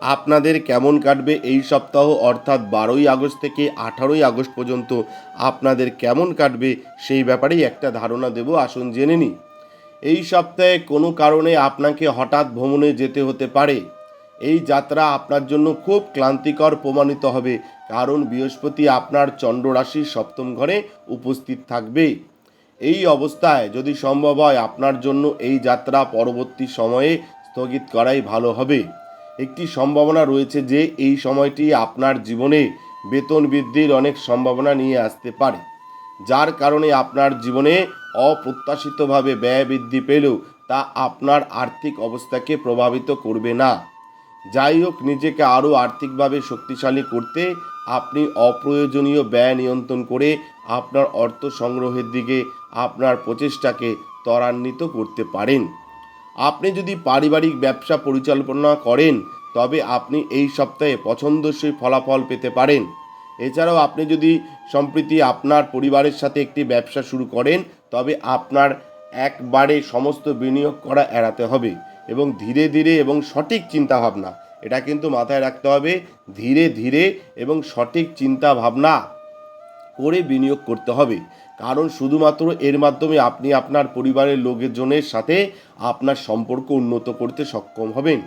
আপনাদের কেমন কাটবে এই সপ্তাহ অর্থাৎ বারোই আগস্ট থেকে আঠারোই আগস্ট পর্যন্ত আপনাদের কেমন কাটবে সেই ব্যাপারেই একটা ধারণা দেব, আসুন জেনে নিই। এই সপ্তাহে কোনো কারণে আপনাকে হঠাৎ ভ্রমণে যেতে হতে পারে। এই যাত্রা আপনার জন্য খুব ক্লান্তিকর প্রমাণিত হবে, কারণ বৃহস্পতি আপনার চন্দ্র রাশির সপ্তম ঘরে উপস্থিত থাকবে। এই অবস্থায় যদি সম্ভব হয়, আপনার জন্য এই যাত্রা পরবর্তী সময়ে স্থগিত করাই ভালো হবে। একটি সম্ভাবনা রয়েছে যে এই সময়টি আপনার জীবনে বেতন বৃদ্ধির অনেক সম্ভাবনা নিয়ে আসতে পারে। যার কারণে আপনার জীবনে অপ্রত্যাশিতভাবে ব্যয় বৃদ্ধি পেলেও তা আপনার আর্থিক অবস্থাকে প্রভাবিত করবে না। যাই হোক, নিজেকে আরও আর্থিকভাবে শক্তিশালী করতে আপনি অপ্রয়োজনীয় ব্যয় নিয়ন্ত্রণ করে আপনার অর্থ সংগ্রহের দিকে আপনার প্রচেষ্টাকে ত্বরান্বিত করতে পারেন। আপনি যদি পারিবারিক ব্যবসা পরিচালনা করেন, তবে আপনি এই সপ্তাহে পছন্দসই ফলাফল পেতে পারেন। এছাড়াও আপনি যদি সম্প্রতি আপনার পরিবারের সাথে একটি ব্যবসা শুরু করেন, তবে আপনার একবারে সমস্ত বিনিয়োগ করা এড়াতে হবে এবং ধীরে ধীরে এবং সঠিক চিন্তা ভাবনা এটা কিন্তু মাথায় রাখতে হবে। ধীরে ধীরে এবং সঠিক চিন্তা ভাবনা করে বিনিয়োগ করতে হবে। কারণ শুধুমাত্র এর মাধ্যমে আপনি আপনার পরিবারের লোকজনের সাথে আপনার সম্পর্ক উন্নত করতে সক্ষম হবেন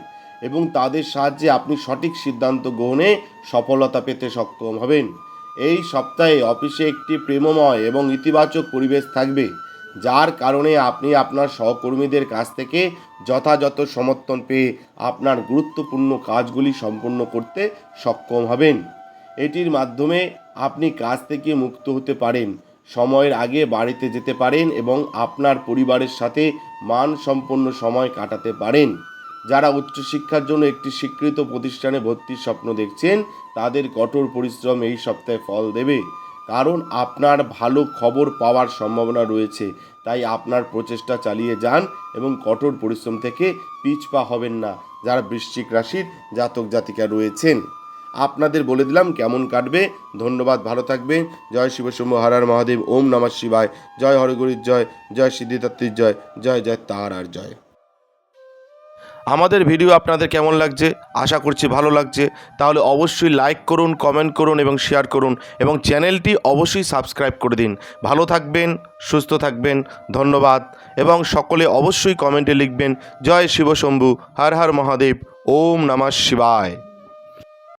এবং তাদের সাহায্যে আপনি সঠিক সিদ্ধান্ত গ্রহণে সফলতা পেতে সক্ষম হবেন। এই সপ্তাহে অফিসে একটি প্রেমময় এবং ইতিবাচক পরিবেশ থাকবে, যার কারণে আপনি আপনার সহকর্মীদের কাছ থেকে যথাযথ সমর্থন পেয়ে আপনার গুরুত্বপূর্ণ কাজগুলি সম্পূর্ণ করতে সক্ষম হবেন। এটির মাধ্যমে আপনি কাজ থেকে মুক্ত হতে পারেন, সময়ের আগে বাড়িতে যেতে পারেন এবং আপনার পরিবারের সাথে মানসম্পন্ন সময় কাটাতে পারেন। যারা উচ্চশিক্ষার জন্য একটি স্বীকৃত প্রতিষ্ঠানে ভর্তির স্বপ্ন দেখছেন, তাদের কঠোর পরিশ্রম এই সপ্তাহে ফল দেবে। কারণ আপনার ভালো খবর পাওয়ার সম্ভাবনা রয়েছে, তাই আপনার প্রচেষ্টা চালিয়ে যান এবং কঠোর পরিশ্রম থেকে পিছপা হবেন না, যারা বৃশ্চিক রাশির জাতক জাতিকা রয়েছেন। আপনাদের বলে দিলাম কেমন কাটবে। ধন্যবাদ, ভালো থাকবেন। জয় শিব শম্ভু হরার মহাদেব, ওম নমঃ শিবায়। জয় হরগরির জয় জয় সিদ্ধিদাত্রীর জয় জয় জয় তার আর জয়। আমাদের ভিডিও আপনাদের কেমন লাগছে? আশা করছি ভালো লাগছে। তাহলে অবশ্যই লাইক করুন, কমেন্ট করুন এবং শেয়ার করুন এবং চ্যানেলটি অবশ্যই সাবস্ক্রাইব করে দিন। ভালো থাকবেন, সুস্থ থাকবেন, ধন্যবাদ এবং সকলে অবশ্যই কমেন্টে লিখবেন, জয় শিব শম্ভু, হর হর মহাদেব, ওম নমঃ শিবায়।